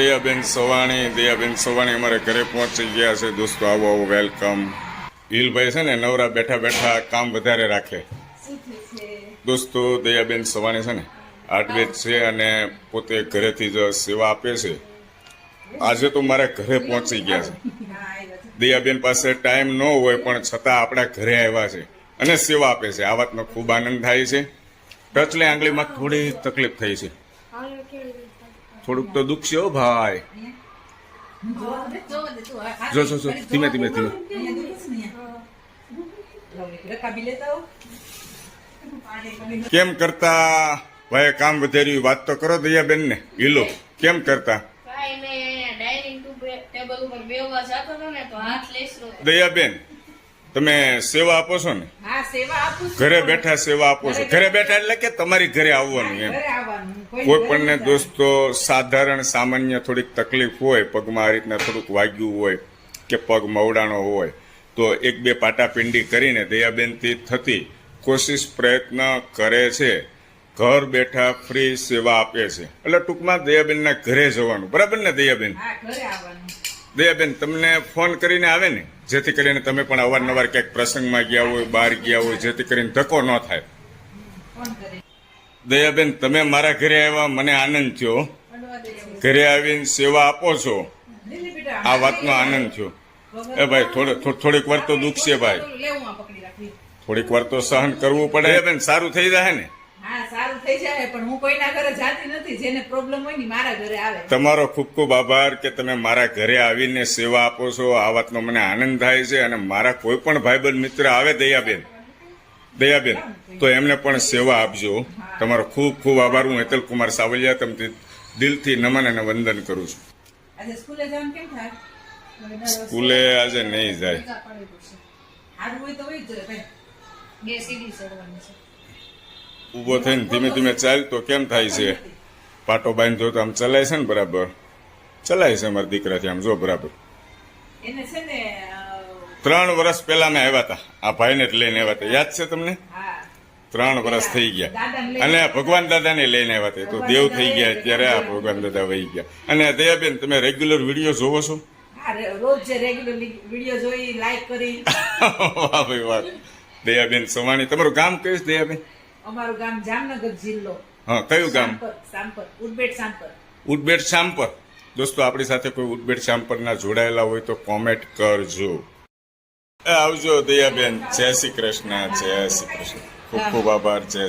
દયાબેન સવાણી દયાબેન સવાણી અમારે ઘરે પહોંચી ગયા છે. દોસ્તો, આવો આવો વેલકમ હિલભાઈ છે ને, નવરા બેઠા બેઠા કામ વધારે રાખે. દોસ્તો, દયાબેન સવાણી છે ને આર્ટવેજ છે અને પોતે ઘરેથી જ સેવા આપે છે. આજે તો મારા ઘરે પહોંચી ગયા છે. દયાબેન પાસે ટાઈમ ન હોય, પણ છતાં આપણા ઘરે આવ્યા છે અને સેવા આપે છે. આ વાતનો ખૂબ આનંદ થાય છે. ટચલે આંગળીમાં થોડી તકલીફ થઈ છે. થોડુંક તો દુઃખ છે હો ભાઈ. જો જો જો ધીમે ધીમે ધીમે. કેમ કરતા? ભાઈ કામ વધાર્યું વાત તો કરો દયાબેન ને હિલો કેમ કરતા? દયાબેન તમે સેવા આપો છો ને. ઘરે બેઠા સેવા આપો છો. ઘરે બેઠા એટલે કે તમારી ઘરે આવવાનું એમ. કોઈ પણને દોસ્તો સાધારણ સામાન્ય થોડીક તકલીફ હોય પગમાં આ રીતના થોડુંક વાગ્યું હોય કે પગ મવડાનો હોય તો એક બે પાટાપિંડી કરીને દયાબેનથી થતી કોશિશ પ્રયત્ન કરે છે. ઘર બેઠા ફ્રી સેવા આપે છે. એટલે ટૂંકમાં દયાબેનના ઘરે જવાનું. બરાબર ને દયાબેન? દયાબેન તમને ફોન કરીને આવે ને? જેથી કરીને તમે પણ અવારનવાર ક્યાંક પ્રસંગમાં ગયા હોય, બહાર ગયા હોય, જેથી કરીને ધક્કો ન થાય. દયાબેન તમે મારા ઘરે આવ્યા, મને આનંદ થયો. ઘરે આવીને સેવા આપો છો. આ વાતનો આનંદ થયો. એ ભાઈ, થોડે થોડીક વાર તો દુઃખ છે ભાઈ. થોડીક વાર તો સહન કરવું પડે. બેન સારું થઈ જાય ને? થઈ જાય પણ હું કોઈના ઘરે જાતી નથી જેને પ્રોબ્લેમ હોય ને મારા ઘરે આવે. તમારો ખૂબ ખૂબ આભાર કે તમે મારા ઘરે આવીને સેવા આપો છો. આ વાતનો મને આનંદ થાય છે અને મારા કોઈ પણ ભાઈબંધ મિત્ર આવે દયાબેન દયાબેન તો એમને પણ સેવા આપજો. તમારો ખૂબ ખૂબ આભાર. હું હેતલ કુમાર સાવલિયા તમને દિલથી નમન અને વંદન કરું છું. આજે સ્કૂલે જવાનું કેમ થાય? સ્કૂલે આજે નહીં જાય. સારું હોય તો હોય જ બે સીડી ચડવાની છે. ઊભો થઈને ધીમે ધીમે ચાલ તો કેમ થાય છે? પાટો બાંધ્યો તો આમ ચલાય છે ને બરાબર? ચલાય છે અમારા દીકરાથી આમ જો બરાબર. ત્રણ વર્ષ પહેલા મેં આવ્યા હતા. આ ભાઈને જ લઈને આવ્યા હતા. યાદ છે તમને? ત્રણ વર્ષ થઈ ગયા. અને ભગવાન દાદાને લઈને આવ્યા હતા. તો દેવ થઈ ગયા અત્યારે આ ભગવાન દાદા વહી ગયા. અને દયાબેન તમે રેગ્યુલર વીડિયો જોવો છો? હા રોજ રેગ્યુલર વીડિયો જોઈ લાઈક કરી. વાહ ભાઈ વાહ. દયાબેન સવાણી. તમારું ગામ કયું છે દયાબેન? અમારું ગામ જામનગર જિલ્લો. હા કયું ગામ? સાંપર સાંપર ઉડબેટ સાંપર. ઉડબેટ શામપર દોસ્તો આપણી સાથે કોઈ ઉડબેટ ના જોડાયેલા હોય તો કોમેન્ટ કરજો. આવજો દયાબેન. જય શ્રી કૃષ્ણ જય શ્રી કૃષ્ણ. ખૂબ ખૂબ આભાર જય શ્રી